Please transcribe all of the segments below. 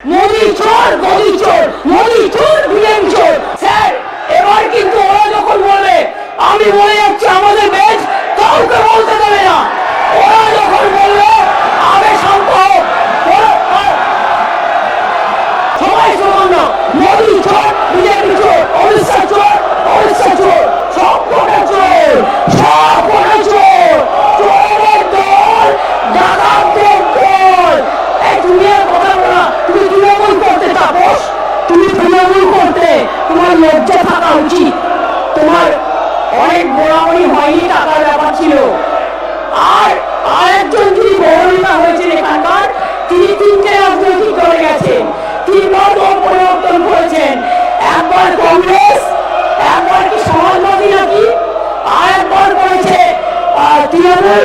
মোদি চোর মোদি চোর মোদি চোর বিলেন চোর। স্যার, এবার কিন্তু ওরা যখন বলবে, আমি বলে যাচ্ছি, আমাদের বেঞ্চ কাউকে বলতে দেবে না। ওরা যখন বলবে, আবে শান্ত সবাই সমান না। মোদি চোর বিজেপি চোর, অমিত চোর অমিত চোর সব কটা চোর সব কটা চোর চোরের দল ডাকাতদের দল এই তুমি আর কথা বলো না তুমি তৃণমূল করতে তাপস তুমি তৃণমূল করতে তোমার লজ্জা থাকা উচিত তোমার অনেক হয়নি টাকার ব্যাপার ছিল। আর আরেকজন হয়েছেন এখানকার, তিনি তিনটে রাজনৈতিক দলে গেছেন। তিনবার দল পরিবর্তন করেছেন। একবার কংগ্রেস, একবার কি সমাজবাদী নাকি আর একবার করেছে তৃণমূল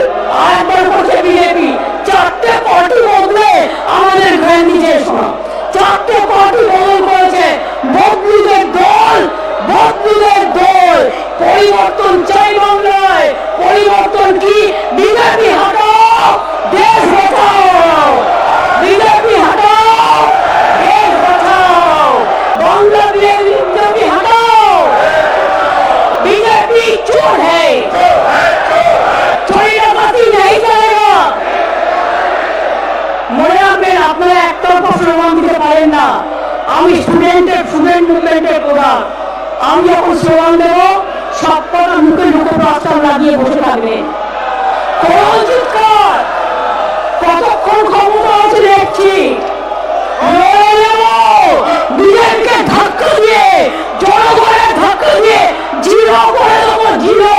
পারেন না। আমি স্টুডেন্টের স্টুডেন্ট মুভমেন্টের প্রধান। আমি যখন স্লোগান দেব সব কটা মুখে মুখে প্লাস্টার লাগিয়ে বসে চিৎকার? কতক্ষণ ক্ষমতা আছে দেখছি। বিজেপিকে ধাক্কা দিয়ে, জনগণের ধাক্কা দিয়ে, জিরো করে দেবো, জিরো।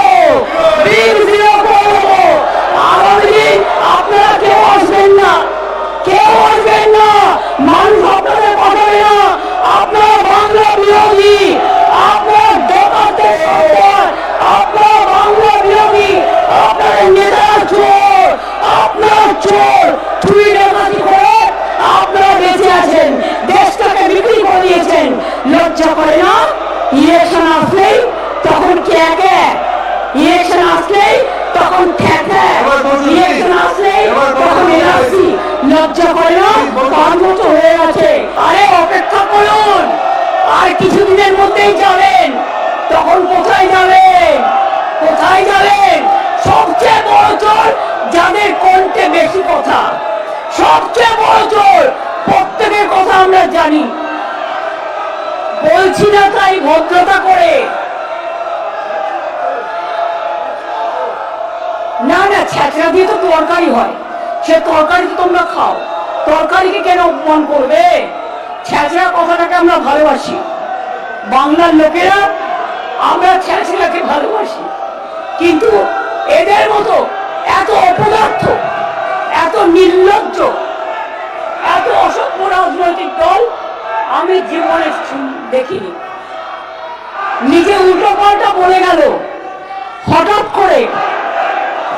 লজ্জা করে না ইলেকশন আসলেই তখন কে ইলেকশন আসলেই তখন। ইলেকশন আসলেই তখন এনআরসি। লজ্জা করে না বছর হয়ে গেছে। আরে অপেক্ষা করুন। আর কিছুদিনের মধ্যেই যাবেন। তখন কোথায় যাবেন? কোথায় যাবেন? সবচেয়ে বড় চোর যাদের কণ্ঠে বেশি কথা? সবচেয়ে বড় চোর প্রত্যেকের কথা আমরা জানি। বলছি না তাই ভদ্রতা করে। না না, ছ্যাঁচড়া দিয়ে তো তরকারি হয়। সে তরকারি তো তোমরা খাও। তরকারিকে কেন অপমান করবে? ছ্যাঁচড়া কথাটাকে আমরা ভালোবাসি। বাংলার লোকেরা আমরা ছ্যাঁচড়াকে ভালোবাসি। কিন্তু এদের মতো এত অপদার্থ, এত নির্লজ্জ, এত অসভ্য রাজনৈতিক দল আমি জীবনে দেখিনি। নিজে উল্টো পাল্টা বলে গেল। হঠাৎ করে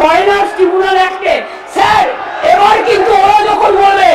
ফাইনান্স ট্রিবুনাল অ্যাক্টে স্যার, এবার কিন্তু ওরা যখন বলবে